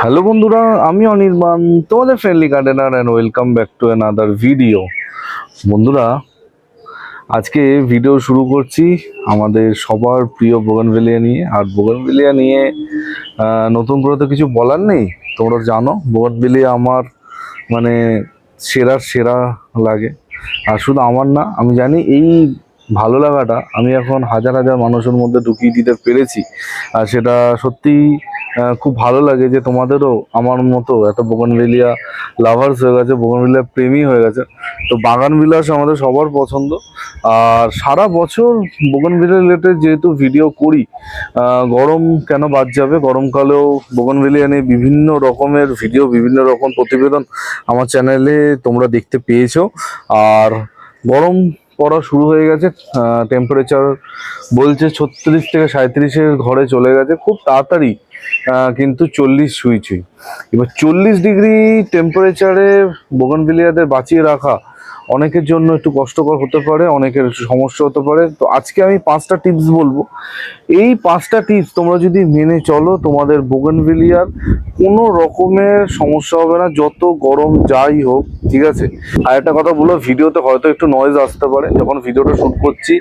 Hello বন্ধুরা, আমি অনির্বাণ, তোমাদের friendly gardener and welcome back to another video বন্ধুরা, আজকে ভিডিও শুরু করছি আমাদের সবার প্রিয় বোগানভেলিয়া নিয়ে। আর বোগানভেলিয়া নিয়ে নতুন করে তো কিছু বলার নেই। তোমরা জানো বোগানভেলিয়া আমার মানে সেরার সেরা লাগে। আর শুধু আমার না, আমি জানি এই ভালো লাগাটা আমি এখন হাজার হাজার মানুষের মধ্যে ঢুকিয়ে দিতে পেরেছি। আর সেটা সত্যিই খুব ভালো লাগে যে তোমাদেরও আমার মতো এত বোগানভেলিয়া লাভার্স হয়ে গেছে বোগানভেলিয়া প্রেমী হয়ে গেছে। তো বাগান বিলাস আমাদের সবার পছন্দ। আর সারা বছর বোগানভেলিয়া রিলেটেড যেহেতু ভিডিও করি গরম কেন বাদ যাবে? গরমকালেও বোগানভেলিয়া নিয়ে বিভিন্ন রকমের ভিডিও বিভিন্ন রকম প্রতিবেদন আমার চ্যানেলে তোমরা দেখতে পেয়েছ। আর গরম পড়া শুরু হয়ে গেছে টেম্পারেচার বলছে ছত্রিশ থেকে সাঁত্রিশের ঘরে চলে গেছে, খুব তাড়াতাড়ি কিন্তু চল্লিশ ছুঁই এবার চল্লিশ ডিগ্রি টেম্পারেচারে বোগানভিলিয়াদের বাঁচিয়ে রাখা অনেকের জন্য একটু কষ্টকর হতে পারে, অনেকের সমস্যা হতে পারে। তো আজকে আমি পাঁচটা টিপস বলব। এই পাঁচটা টিপস তোমরা যদি মেনে চলো, তোমাদের বোগানভিলিয়ার কোনো রকমের সমস্যা হবে না, যত গরম যাই হোক, ঠিক আছে? আর একটা কথা বলো ভিডিওতে হয়তো একটু নয়েজ আসতে পারে, যখন ভিডিওটা শুট করছি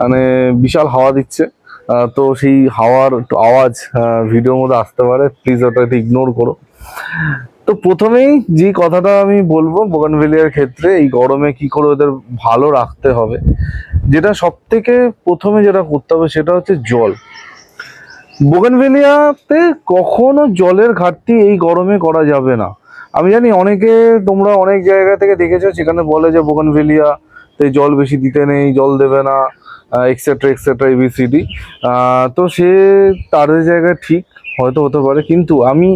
মানে বিশাল হাওয়া দিচ্ছে। তো সেই হাওয়ার আওয়াজ ভিডিওর মধ্যে আসতে পারে প্লিজ ওটা একটু ইগনোর করো। তো প্রথমেই যে কথাটা আমি বলব, বোগানভেলিয়ার ক্ষেত্রে এই গরমে কি করে ওদের ভালো রাখতে হবে, যেটা সব থেকে প্রথমে যেটা করতে হবে সেটা হচ্ছে জল। বোগানভেলিয়াতে কখনো জলের ঘাটতি এই গরমে করা যাবে না। আমি জানি অনেকে, তোমরা অনেক জায়গা থেকে দেখেছ, সেখানে বলে যে বোগানভেলিয়াতে জল বেশি দিতে নেই, জল দেবে না। এক্সেট্রা এক্সেট্রা এবিসিডি তো সে তাদের জায়গায় ঠিক, হয়তো হতে পারে, কিন্তু আমি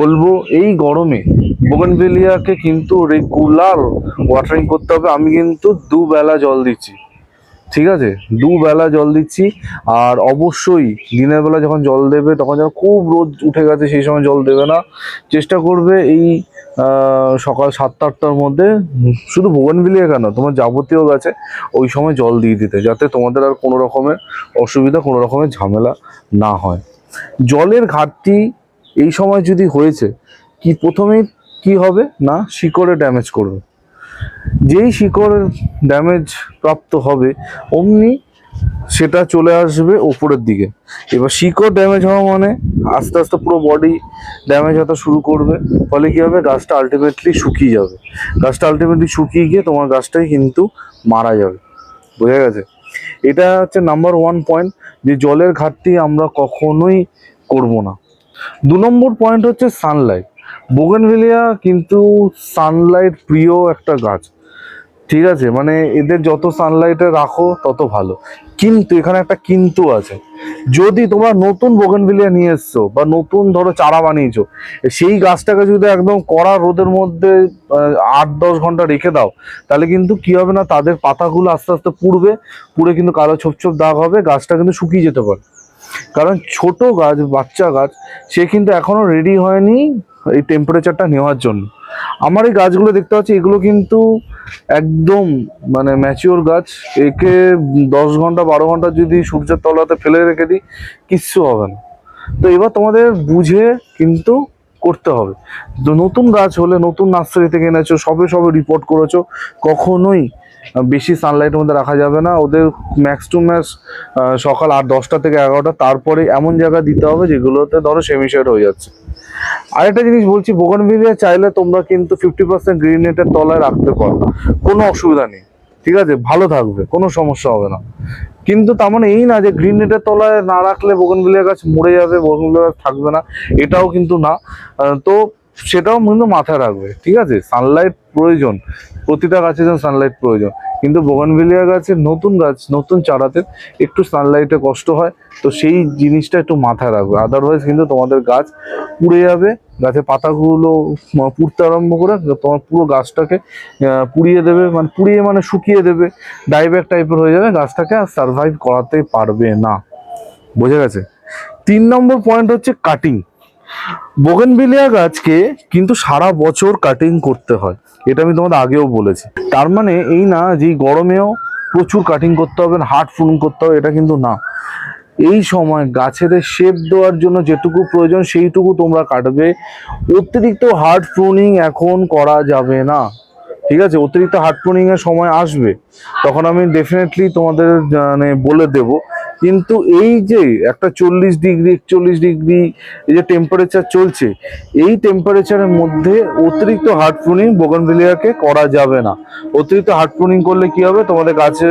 বলব এই গরমে বোগানভেলিয়াকে কিন্তু রেগুলার ওয়াটারিং করতে হবে। আমি কিন্তু দুবেলা জল দিচ্ছি। ঠিক আছে? দুবেলা জল দিচ্ছি। আর অবশ্যই দিনের বেলা যখন জল দেবে, তখন যখন খুব রোদ উঠে গেছে, সেই সময় জল দেবে না। চেষ্টা করবে এই সকাল সাতটা আটটার মধ্যে। শুধু বোগানভিলিয়া কেন? তোমার যাবতীয় গাছে, ওই সময় জল দিয়ে দিতে, যাতে তোমাদের আর কোনো রকমের অসুবিধা, কোনো রকমের ঝামেলা না হয়। জলের ঘাটতি এই সময় যদি হয়েছে, কি প্রথমেই কি হবে? না, শিকড়ে ড্যামেজ করবে। যেই শিকড় ড্যামেজ প্রাপ্ত হবে, অমনি সেটা চলে আসবে ওপরের দিকে। এবার শিকড় ড্যামেজ হওয়া মানে আস্তে আস্তে পুরো বডি ড্যামেজ হতে শুরু করবে, ফলে কি হবে? গাছটা আলটিমেটলি শুকিয়ে যাবে। গাছটা আলটিমেটলি শুকিয়ে গিয়ে তোমার গাছটাই কিন্তু মারা যাবে। বোঝা গেছে? এটা হচ্ছে নাম্বার ওয়ান পয়েন্ট যে জলের ঘাটতি আমরা কখনোই করব না। দু নম্বর পয়েন্ট হচ্ছে সানলাইট বোগেনভেলিয়া কিন্তু সানলাইট প্রিয় একটা গাছ। ঠিক আছে? মানে এদের যত সানলাইটে রাখো, তত ভালো। কিন্তু এখানে একটা কিন্তু আছে। যদি তোমরা নতুন বোগেনভিলিয়া নিয়ে এসছো বা নতুন ধরো চারা বানিয়েছো, সেই গাছটাকে যদি একদম কড়া রোদের মধ্যে আট দশ ঘণ্টা রেখে দাও, তাহলে কিন্তু কি হবে না, তাদের পাতাগুলো আস্তে আস্তে পুড়বে, পুড়ে কিন্তু কালো ছোপ ছোপ দাগ হবে, গাছটা কিন্তু শুকিয়ে যেতে পারে। কারণ ছোট গাছ, বাচ্চা গাছ, সে কিন্তু এখনও রেডি হয়নি এই টেম্পারেচারটা নেওয়ার জন্য। আমার এই গাছগুলো দেখতে পাচ্ছি, এগুলো কিন্তু একদম মানে ম্যাচিওর গাছ। একে দশ ঘণ্টা, বারো ঘণ্টা যদি সূর্যের তলাতে ফেলে রেখে দিই, কিচ্ছু হবে না। তো এবার তোমাদের বুঝে কিন্তু করতে হবে। তো নতুন গাছ হলে, নতুন নার্সারি থেকে এনেছো, সবে সবে রিপোর্ট করেছ, কখনোই বেশি সানলাইটের মধ্যে রাখা যাবে না। ওদের ম্যাক্স টু ম্যাক্স সকাল আট, দশটা থেকে এগারোটা, তারপরে এমন জায়গা দিতে হবে যেগুলোতে ধরো সেমিশেড হয়ে যাচ্ছে। আরেকটা জিনিস বলছি বোগানভিলিয়া চাইলে তোমরা কিন্তু ফিফটি পার্সেন্ট গ্রিন নেটের তলায় রাখতে পারো। কোনো অসুবিধা নেই, ঠিক আছে? ভালো থাকবে, কোনো সমস্যা হবে না। কিন্তু তার মানে এই না যে গ্রিন নেটের তলায় না রাখলে বোগানভিলিয়া গাছ মরে যাবে বোগানভিলিয়া গাছ থাকবে না, এটাও কিন্তু না। তো সেটাও কিন্তু মাথায় রাখবে, ঠিক আছে? সানলাইট প্রয়োজন, প্রতিটা গাছের জন্য সানলাইট প্রয়োজন। কিন্তু বোগানভিলিয়া গাছের নতুন গাছ, নতুন চারাতে একটু সানলাইটে কষ্ট হয়, তো সেই জিনিসটা একটু মাথায় রাখবে। আদারওয়াইজ কিন্তু তোমাদের গাছ পুড়ে যাবে গাছের পাতাগুলো পুড়তে আরম্ভ করে তোমার পুরো গাছটাকে পুড়িয়ে দেবে মানে পুড়িয়ে মানে শুকিয়ে দেবে, ডাইব্যাক টাইপের হয়ে যাবে, গাছটাকে আর সার্ভাইভ করাতে পারবে না। বোঝা গেছে? তিন নম্বর পয়েন্ট হচ্ছে কাটিং বোগেনভিলিয়া গাছকে কিন্তু সারা বছর কাটিং করতে হয়। এটা আমি তোমাদের আগেও বলেছি। তার মানে এই না যে গরমেও প্রচুর কাটিং করতে হবে হার্ড ফুন করতে হবে, এটা কিন্তু না। এই সময় গাছেদের শেপ দেওয়ার জন্য যেটুকু প্রয়োজন, সেইটুকু তোমরা কাটবে। অতিরিক্ত হার্ড প্রুনিং এখন করা যাবে না। ঠিক আছে? অতিরিক্ত হার্ড প্রুনিং এর সময় আসবে। তখন আমি ডেফিনেটলি তোমাদের মানে বলে দেব। কিন্তু এই যে একটা চল্লিশ ডিগ্রি, একচল্লিশ ডিগ্রি এই যে টেম্পারেচার চলছে, এই টেম্পারেচারের মধ্যে অতিরিক্ত হার্ড প্রুনিং বোগনভিলিয়াকে করা যাবে না। অতিরিক্ত হার্ড প্রুনিং করলে কি হবে? তোমাদের গাছে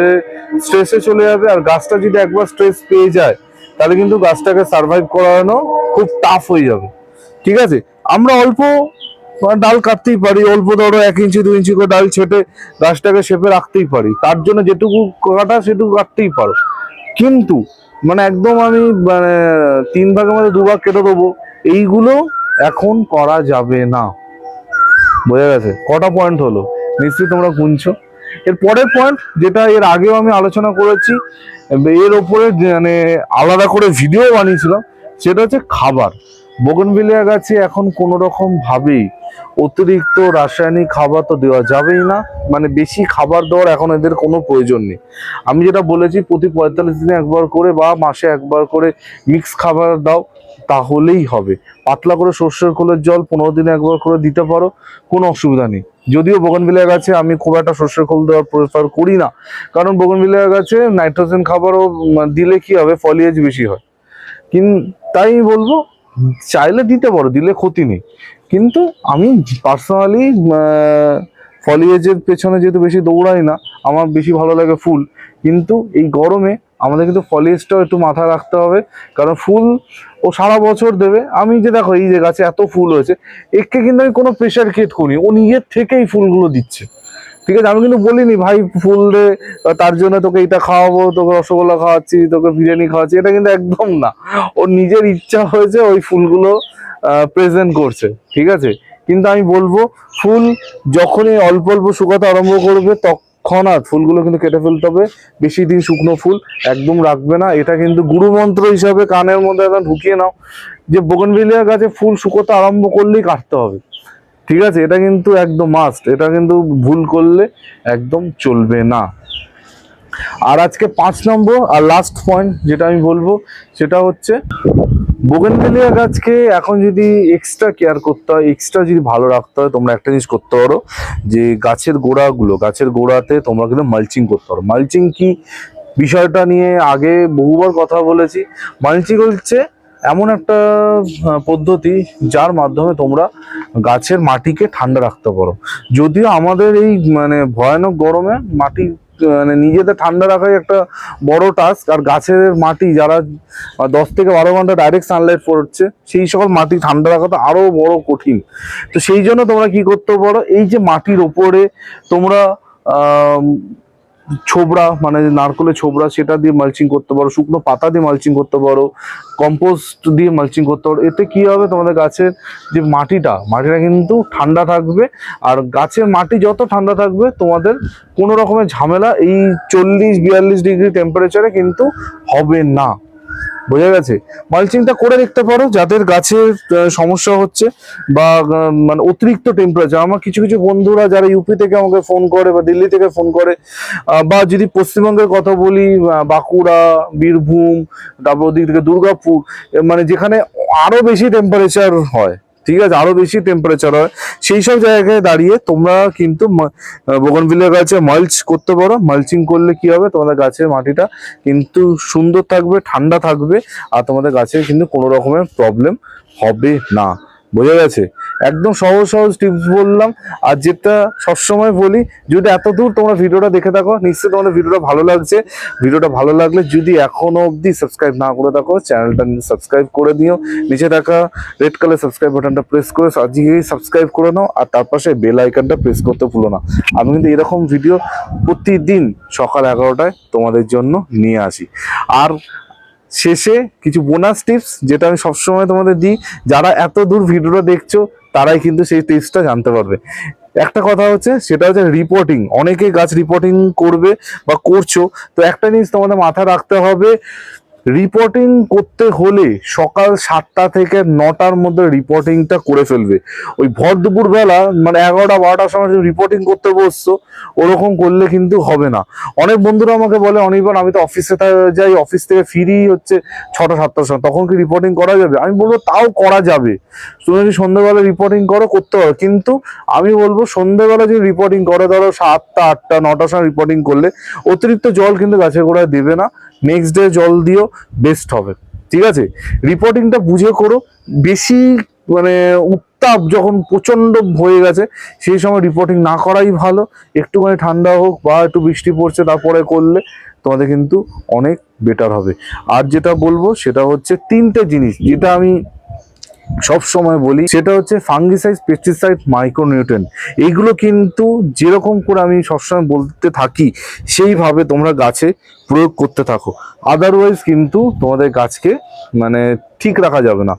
স্ট্রেসে চলে যাবে। আর গাছটা যদি একবার স্ট্রেস পেয়ে যায়, তাহলে কিন্তু গাছটাকে সার্ভাইভ করানো খুব টাফ হয়ে যাবে। ঠিক আছে? আমরা অল্প ডাল কাটতেই পারি। অল্প ধরো এক ইঞ্চি, দু ইঞ্চি করে ডাল ছেটে গাছটাকে শেপে রাখতেই পারি। তার জন্য যেটুকু কাটা, সেটুকু কাটতেই পারো। কিন্তু মানে একদম আমি মানে তিন ভাগের মধ্যে দুভাগ কেটে দেবো, এইগুলো এখন করা যাবে না। বোঝা গেছে? কটা পয়েন্ট হলো? নিশ্চয়ই তোমরা গুনছো। এর পরের পয়েন্ট যেটা এর আগেও আমি আলোচনা করেছি, এর ওপরে মানে আলাদা করে ভিডিও বানিয়েছিলাম, সেটা হচ্ছে খাবার। বোগনভিলিয়া গাছে এখন কোনো রকম ভাবেই অতিরিক্ত রাসায়নিক খাবার তো দেওয়া যাবেই না। মানে বেশি খাবার দেওয়ার এখন এদের কোনো প্রয়োজন নেই। আমি যেটা বলেছি, প্রতি পঁয়তাল্লিশ দিনে একবার করে বা মাসে একবার করে মিক্স খাবার দাও, তাহলেই হবে। পাতলা করে সর্ষের খোলের জল পনেরো দিনে একবার করে দিতে পারো, কোনো অসুবিধা নেই। যদিও বগনভিলিয়া গাছে আমি খুব একটা সর্ষের খোল দেওয়ার প্রেফার করি না। কারণ বগনভিলিয়া গাছে নাইট্রোজেন খাবারও দিলে কি হবে? ফলিয়েজ বেশি হয়। কিন তাই বলব চাইলে দিতে পারো, দিলে ক্ষতি নেই। কিন্তু আমি পার্সোনালি ফলিয়েজের পেছনে যেহেতু বেশি দৌড়াই না, আমার বেশি ভালো লাগে ফুল। কিন্তু এই গরমে আমাদের কিন্তু ফলিয়েজটাও একটু মাথায় রাখতে হবে, কারণ ফুল ও সারা বছর দেবে। আমি যে দেখো, এই যে গাছে এত ফুল হয়েছে, একে কিন্তু আমি কোনো প্রেশার ক্রিয়েট করিনি ও নিজের থেকেই ফুলগুলো দিচ্ছে। ঠিক আছে, আমি কিন্তু বলিনি, ভাই, ফুল রে তার জন্য তোকে এটা খাওয়াবো, তোকে রসগোল্লা খাওয়াচ্ছি, তোকে বিরিয়ানি খাওয়াচ্ছি। এটা কিন্তু একদম না। ওর নিজের ইচ্ছা হয়েছে ওই ফুলগুলো প্রেজেন্ট করছে, ঠিক আছে? কিন্তু আমি বলব, ফুল যখনই অল্প অল্প শুকাতে আরম্ভ করবে, তখন আর ফুলগুলো কিন্তু কেটে ফেলতে হবে। বেশি দিন শুকনো ফুল একদম রাখবে না। এটা কিন্তু গুরুমন্ত্র হিসাবে কানের মধ্যে ঢুকিয়ে নাও, যে বোগনভিলিয়া গাছে ফুল শুকোতে আরম্ভ করলেই কাটতে হবে। ঠিক আছে, এটা কিন্তু একদম মাস্ট এটা কিন্তু ভুল করলে একদম চলবে না। আর আজকে পাঁচ নম্বর আর লাস্ট পয়েন্ট যেটা আমি বলব, সেটা হচ্ছে বোগেনভেলিয়া গাছকে এখন যদি এক্সট্রা কেয়ার করতে হয় এক্সট্রা যদি ভালো রাখতে হয়, তোমরা একটা জিনিস করতে পারো, যে গাছের গোড়াগুলো, গাছের গোড়াতে তোমরা কিন্তু মালচিং করতে পারো। মালচিং কি বিষয়টা নিয়ে আগে বহুবার কথা বলেছি। মালচিং হচ্ছে এমন একটা পদ্ধতি যার মাধ্যমে তোমরা গাছের মাটিকে ঠান্ডা রাখতে পারো। যদিও আমাদের এই মানে ভয়ানক গরমে মাটি মানে নিজেদের ঠান্ডা রাখাই একটা বড় টাস্ক আর গাছের মাটি যারা দশ থেকে বারো ঘণ্টা ডাইরেক্ট সানলাইট পড়ছে, সেই সকল মাটি ঠান্ডা রাখা তো আরও বড় কঠিন। তো সেই জন্য তোমরা কি করতে পারো, এই যে মাটির ওপরে তোমরা ছোবড়া মানে নারকলের ছোবড়া, সেটা দিয়ে মালচিং করতে পারো, শুকনো পাতা দিয়ে মালচিং করতে পারো কম্পোস্ট দিয়ে মালচিং করতে পারো। এতে কি হবে তোমাদের গাছের যে মাটিটা মাটিটা কিন্তু ঠান্ডা থাকবে, আর গাছের মাটি যত ঠান্ডা থাকবে, তোমাদের কোনো রকমের ঝামেলা এই চল্লিশ, বিয়াল্লিশ ডিগ্রি টেম্পারেচারে কিন্তু হবে না। বোঝা গেছে? মালচিংটা করে দেখতে পারো, যাদের গাছের সমস্যা হচ্ছে বা মানে অতিরিক্ত টেম্পারেচার আমার কিছু কিছু বন্ধুরা যারা ইউপি থেকে আমাকে ফোন করে বা দিল্লি থেকে ফোন করে বা যদি পশ্চিমবঙ্গের কথা বলি বাঁকুড়া, বীরভূম, তারপর ওদিক থেকে দুর্গাপুর মানে যেখানে আরও বেশি টেম্পারেচার হয় ঠিক আছে, আরও বেশি টেম্পারেচার হয়। সেই সব জায়গায় দাঁড়িয়ে তোমরা কিন্তু বগনভিলের গাছে মালচ করতে পারো। মালচিং করলে কি হবে? তোমাদের গাছের মাটিটা কিন্তু সুন্দর থাকবে, ঠান্ডা থাকবে, আর তোমাদের গাছের কিন্তু কোনো রকমের প্রবলেম হবে না। বোঝা গেছে? একদম সহজ সহজ টিপস বললাম। আর যেটা সবসময় বলি, যদি এত দূর তোমরা ভিডিওটা দেখে থাকো, নিশ্চয়ই তোমাদের ভিডিওটা ভালো লাগছে। ভিডিওটা ভালো লাগলে যদি এখনও অবধি সাবস্ক্রাইব না করে থাকো চ্যানেলটা সাবস্ক্রাইব করে দিও। নিচে থাকা রেড কালার সাবস্ক্রাইব বাটনটা প্রেস করে আজকেই সাবস্ক্রাইব করে নাও, আর তার পাশে বেল আইকনটা প্রেস করতে ভুলো না। আমি কিন্তু এরকম ভিডিও প্রতিদিন সকাল এগারোটায় তোমাদের জন্য নিয়ে আসি। আর শেষে কিছু বোনাস টিপস যেটা আমি সবসময় তোমাদের দিই। যারা এত দূর ভিডিওটা দেখছ, তারাই কিন্তু সেই টিপসটা জানতে পারবে। একটা কথা হচ্ছে, সেটা হচ্ছে রিপোর্টিং অনেকে গাছ রিপোর্টিং করবে বা করছ, তো একটা জিনিস তোমাদের মাথায় রাখতে হবে রিপোর্টিং করতে হলে সকাল সাতটা থেকে নটার মধ্যে রিপোর্টিংটা করে ফেলবে। ওই ভর দুপুর বেলা মানে এগারোটা, বারোটার সময় রিপোর্টিং করতে বসছো, ওরকম করলে কিন্তু হবে না। অনেক বন্ধুরা আমাকে বলে অনেকবার আমি তো অফিসে যাই অফিস থেকে ফিরি হচ্ছে ছটা, সাতটার সময়, তখন কি রিপোর্টিং করা যাবে? আমি বলব, তাও করা যাবে। তুমি যদি সন্ধ্যেবেলা রিপোর্টিং করো, করতে পারো। কিন্তু আমি বলব, সন্ধ্যেবেলা যদি রিপোর্টিং করে, ধরো সাতটা, আটটা, নটার সময় রিপোর্টিং করলে, অতিরিক্ত জল কিন্তু গাছের গোড়ায় দেবে না। নেক্সট ডে জল দিও বেস্ট হবে। ঠিক আছে? রিপোর্টিংটা বুঝে করো। বেশি মানে উত্তাপ যখন প্রচণ্ড হয়ে গেছে, সেই সময় রিপোর্টিং না করাই ভালো। একটুখানি ঠান্ডা হোক বা একটু বৃষ্টি পড়ছে তারপরে করলে তোমাদের কিন্তু অনেক বেটার হবে। আর যেটা বলব সেটা হচ্ছে তিনটে জিনিস, যেটা আমি সব সময় বলি, সেটা হচ্ছে ফাঙ্গিসাইড, পেস্টিসাইড মাইক্রোনিউট্রেন এইগুলো কিন্তু যেরকম করে আমি সবসময় বলতে থাকি, সেইভাবে তোমরা গাছে প্রয়োগ করতে থাকো। আদারওয়াইজ কিন্তু তোমাদের গাছকে মানে ঠিক রাখা যাবে না।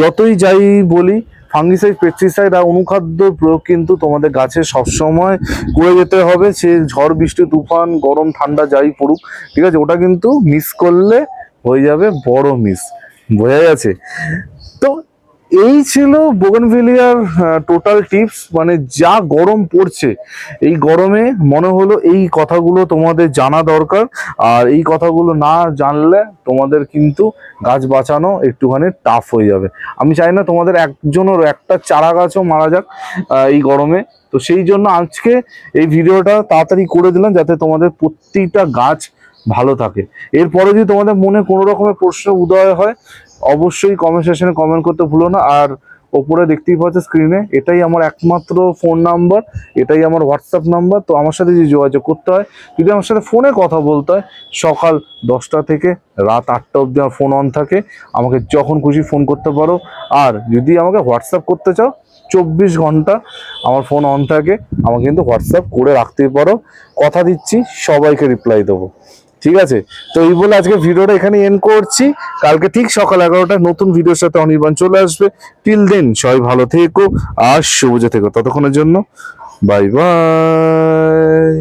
যতই যাই বলি, ফাঙ্গিসাইড, পেস্টিসাইড আর অনুখাদ্য প্রয়োগ কিন্তু তোমাদের গাছে সবসময় করে যেতে হবে। সে ঝড়, বৃষ্টি, তুফান, গরম, ঠান্ডা যাই পড়ুক, ঠিক আছে? ওটা কিন্তু মিস করলে হয়ে যাবে বড় মিস বোঝা গেছে তো এই ছিল বোগনভেলিয়ার টোটাল টিপস মানে যা গরম পড়ছে। এই গরমে মনে হলো এই কথাগুলো তোমাদের জানা দরকার, আর এই কথাগুলো না জানলে তোমাদের কিন্তু গাছ বাঁচানো একটুখানি টাফ হয়ে যাবে। আমি চাই না তোমাদের একজনের একটা চারা গাছও মারা যাক এই গরমে। তো সেই জন্য আজকে এই ভিডিওটা তাড়াতাড়ি করে দিলাম যাতে তোমাদের প্রত্যেকটা গাছ ভালো থাকে। এরপরে যদি তোমাদের মনে কোনো রকমের প্রশ্ন উদয় হয় অবশ্যই কমেন্ট সেকশনে কমেন্ট করতে ভুলো না। আর ওপরে দেখতেই পাচ্ছ স্ক্রিনে এটাই আমার একমাত্র ফোন নাম্বার এটাই আমার হোয়াটসঅ্যাপ নাম্বার তো আমার সাথে যদি যোগাযোগ করতে হয়, যদি আমার সাথে ফোনে কথা বলতে হয়, সকাল দশটা থেকে রাত আটটা অবধি আমার ফোন অন থাকে। আমাকে যখন খুশি ফোন করতে পারো। আর যদি আমাকে হোয়াটসঅ্যাপ করতে চাও, চব্বিশ ঘণ্টা আমার ফোন অন থাকে। আমাকে কিন্তু হোয়াটসঅ্যাপ করে রাখতেই পারো। কথা দিচ্ছি, সবাইকে রিপ্লাই দেবো। ঠিক আছে? তো এই বলে আজকে ভিডিওটা এখানে এন্ড করছি। কালকে ঠিক সকাল এগারোটায় নতুন ভিডিওর সাথে অনির্বাণ চলে আসবে। টিল দেন সবাই ভালো থেকো আর সবুজে থেকো। ততক্ষণের জন্য বাই বাই